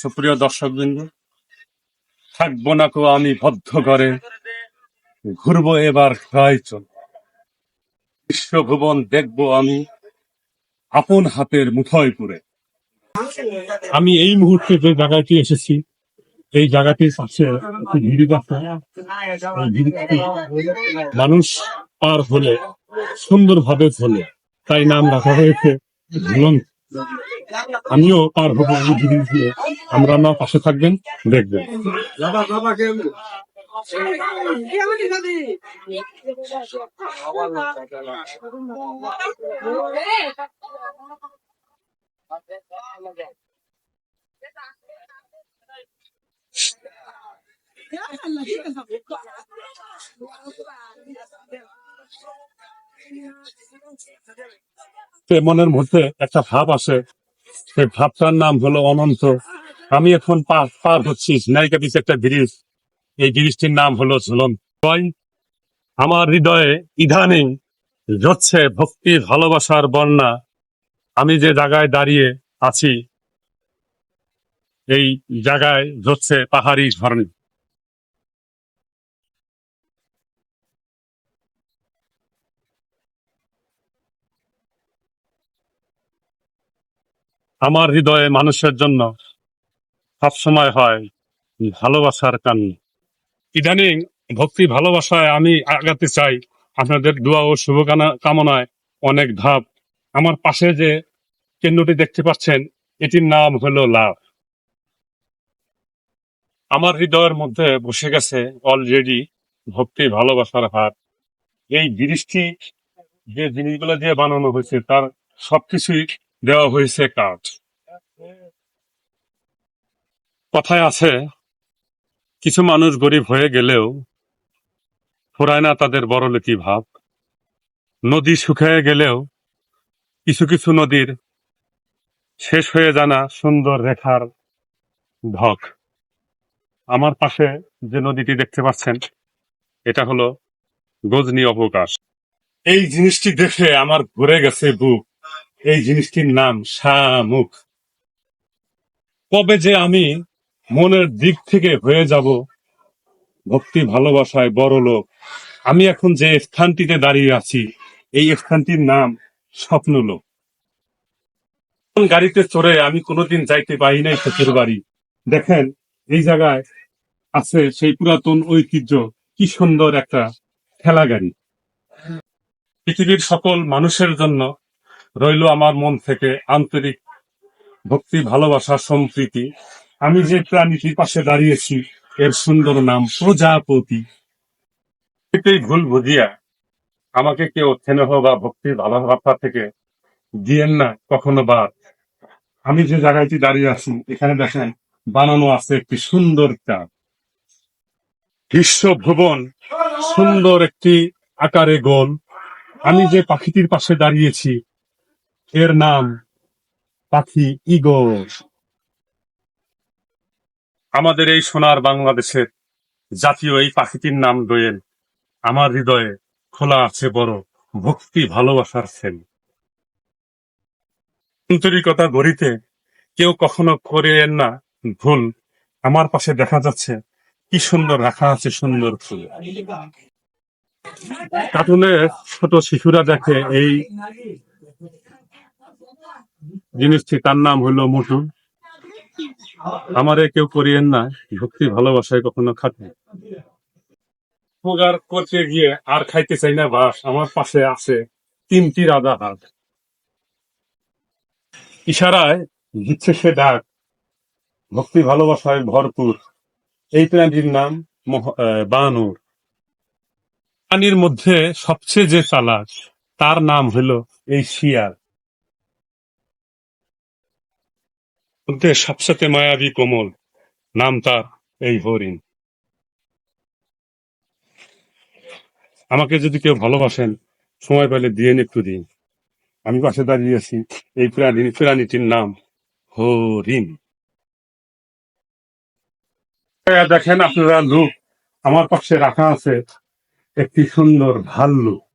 সুপ্রিয় দর্শকবৃন্দ, থাকব না কো আমি বদ্ধ করে ঘুরবো এবার প্রায় চল। বিশ্বভুবন দেখব আমি আপন হাতের মুঠোয় করে আমি এই মুহূর্তে যে জায়গাটি এসেছি, এই জায়গাটির পাশে মানুষ পার হলে, সুন্দরভাবে চলে। তাই নাম রাখা হয়েছে ঝুলন্ত। আমিও পার হব এই জিনিস দিয়ে আমরা না পাশে থাকবেন দেখবেন। মনের মধ্যে একটা ভাব আসে সেই ভাবটার নাম হলো অনন্ত। আমি এখন পার পার হচ্ছি। নায়িকা পিছে একটা ব্রিজ। এই ব্রিজটির নাম হলো ঝুলন আমার হৃদয়ে ইদানিং যাচ্ছে ভক্তি ভালোবাসার বন্যা। আমি যে জায়গায় দাঁড়িয়ে আছি, এই জায়গায় যাচ্ছে পাহাড়ি ঝর্ণা। আমার হৃদয়ে মানুষের জন্য সবসময় হয় ভালোবাসার কান্না। ইদানিং ভক্তি ভালোবাসায় আমি আগাতে চাই। আপনাদের দোয়া ও শুভকামনা কামনায় অনেক ধাপ। আমার পাশে যে কেন্দ্রটি দেখতে পাচ্ছেন, এটির নাম হলো লাভ। আমার হৃদয়ের মধ্যে বসে গেছে অলরেডি ভক্তি ভালোবাসার হাত এই ব্রিজটি যে জিনিসগুলো দিয়ে বানানো হয়েছে, তার সবকিছুই দেওয়া হয়েছে কাঠ কথায় আছে, কিছু মানুষ গরিব হয়ে গেলেও ফুরায় না তাদের বড়লোকি ভাব। নদী শুকিয়ে গেলেও কিছু কিছু নদীর শেষ হয়ে জানা সুন্দর রেখার ঢক। আমার পাশে যে নদীটি দেখতে পাচ্ছেন, এটা হলো গজনী অবকাশ। এই জিনিসটি দেখে আমার ঘুরে গেছে বুক। এই জিনিসটির নাম শামুখ কবে যে আমি মনের দিক থেকে হয়ে যাব, ভক্তি ভালোবাসায় বড় লোক, আমি এখন যে স্থানটিতে দাঁড়িয়ে আছি, এই স্থানটির নাম স্বপ্নলোক। গাড়িতে চড়ে আমি কোনোদিন যাইতে পারি নাই শ্বশুর বাড়ি। দেখেন, এই জায়গায় আছে সেই পুরাতন ঐতিহ্য, কি সুন্দর একটা ঠেলা গাড়ি পৃথিবীর সকল মানুষের জন্য রইল আমার মন থেকে আন্তরিক ভক্তি, ভালোবাসা, সম্প্রীতি। আমি যে প্রাণীটির পাশে দাঁড়িয়েছি, এর সুন্দর নাম প্রজাপতি। এটাই ভুল বুঝিয়া আমাকে কেউ স্নেহ বা ভক্তি ভালোবাসা থেকে দিয়েন না কখনো বাদ। আমি যে জায়গাটি দাঁড়িয়ে আছি, এখানে দেখেন বানানো আছে একটি সুন্দর চাঁদ। বিশ্ব ভুবন সুন্দর একটি আকারে গোল। আমি যে পাখিটির পাশে দাঁড়িয়েছি এর নাম পাখি ইগল। আমাদের এই সোনার বাংলাদেশের জাতীয় এই পাখিটির নাম দোয়েল আমার হৃদয়ে খোলা আছে বড় ভক্তি ভালোবাসার সেল আন্তরিকতা গড়িতে কেউ কখনো করেন না ভুল। আমার পাশে দেখা যাচ্ছে কি সুন্দর রাখা আছে সুন্দর ফুল। কার্টুনে ছোট শিশুরা দেখে এই জিনিসটি তার নাম হলো মোটু? আমারে কেউ করিয়েন না, ভক্তি ভালোবাসায় কখনো খাতে উপকার করতে গিয়ে আর খাইতে চাই না বাস, আমার পাশে আছে তিনটি রাজা হাত ইশারায় দিচ্ছে সে ডাক। ভক্তি ভালোবাসায় ভরপুর। এই প্রাণীর নাম বানর। প্রাণীর মধ্যে সবচেয়ে যে চালাক, তার নাম হলো এই শিয়াল। মধ্যে সবসাথে মায়াবী কোমল। নাম তার এই হরিণ। আমাকে যদি কেউ ভালোবাসেন, সময় পেলে দিয়ে একটু দিন। আমি পাশে দাঁড়িয়ে আছি, এই প্রাণী, প্রাণীটির নাম হরিণ। দেখেন আপনারা লুক, আমার পাশে রাখা আছে একটি সুন্দর ভাল্লুক।